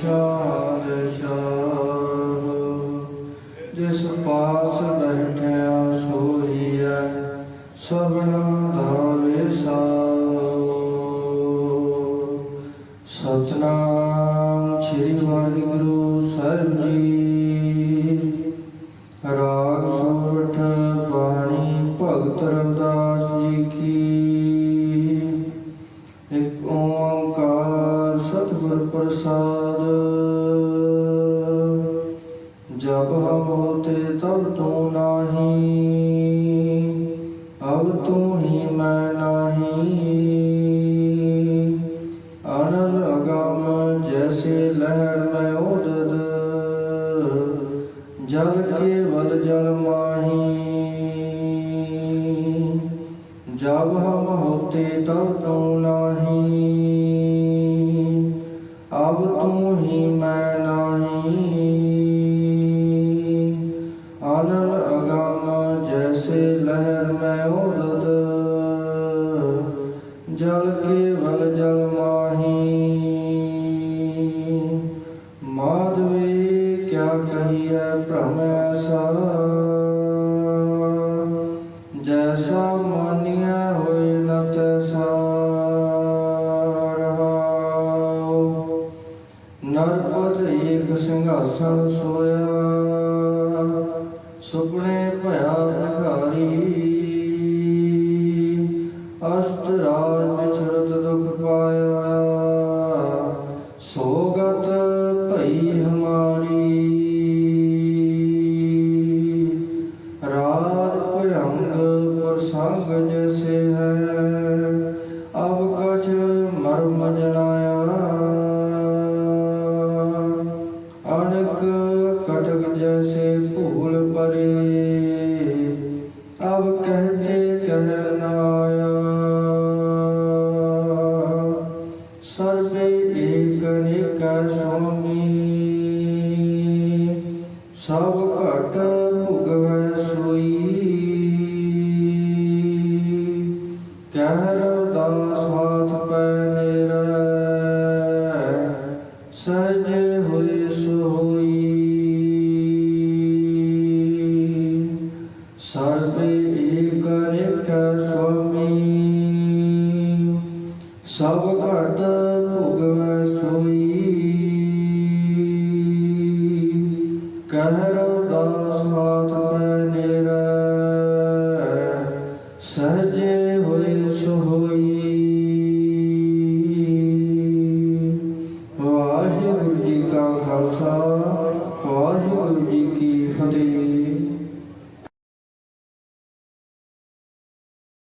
ਸ਼ਾਨ ਸ਼ਾਹ, ਜਿਸ ਪਾਸ ਬੈਠਿਆ ਸੋਈਐ, ਸਭਨਾ ਦਾ ਵਿਸਾਓ ਸਤਨਾਮ ਸ੍ਰੀ ਵਾਹਿਗੁਰੂ ਸਾਹਿਬ ਜੀ ਰਾਗ ਓੰਕਾਰ ਸਤਿਗੁਰ ਪ੍ਰਸਾਦ। ਜਬ ਹਮ ਹੋਤੇ ਤਬ ਤੂੰ ਨਾਹੀ, ਅਬ ਤੂੰ ਹੀ ਮੈਂ ਨਾਹੀ। ਅਨਲ ਅਗਮ ਜੈਸੇ ਲਹਿਰ ਮੈਂ ਉਦਦ ਜਲ ਕੇ ਵਲ ਜਲ ਮਾਹੀ। ਜਬ ਹਮ ਹੋਤੇ ਤਬ ਤੂੰ ਜਲ ਕੇਵਲ ਜਲ ਮਾਹੀ। ਮਾਧਵੇ ਕਿਆ ਕਹੀਐ ਭ੍ਰਮ ਐਸਾ ਜੈਸਾ ਮਾਨਿਆ ਹੋਏ ਨ ਤੈਸਾ ਰਹਾਉ ਨਰਪਤ ਏਕ ਸਿੰਘਾਸਨ ਸੋਇਆ। ਸੁਪਨੇ ਭਇਆ ਭਿਖਾਰੀ ਅਸਤ ਭਈ ਹਮਾਰੀ। ਰਾਜ ਭਯੰਗ ਪ੍ਰਸੰਗ ਜੈਸੇ ਹੈ ਅਬ ਕਛ ਮਰਮ ਜਨਾਇਆ ਅਨਕ ਕਟਕ ਜੈਸੇ ਭੂਲ ਪਰੇ। ਸੁਆਮੀ ਸਭ ਘਟ ਭੁਗਵੈ ਸੋਈ। ਕਹਿ ਰਵਦਾਸ ਹਾਥ ਪੈ ਮੇਰਾ, ਸਹਜੇ ਹੋਈ ਸੋਈ। ਸਰਬੇ ਏਕ ਨਿਕਾ ਸੁਆਮੀ। ਸਭ ਘਟ ਭੁਗਵੈ ਸੋਈ। ਕਹਿ ਰਵਦਾਸ ਹਾਥ ਪੈ ਨੇਰਾ ਸਹਜੇ ਹੋਏ ਸੋਈ। ਵਾਹਿਗੁਰੂ ਜੀ ਕਾ ਖਾਲਸਾ, ਵਾਹਿਗੁਰੂ ਜੀ ਕੀ ਫਤਿਹ।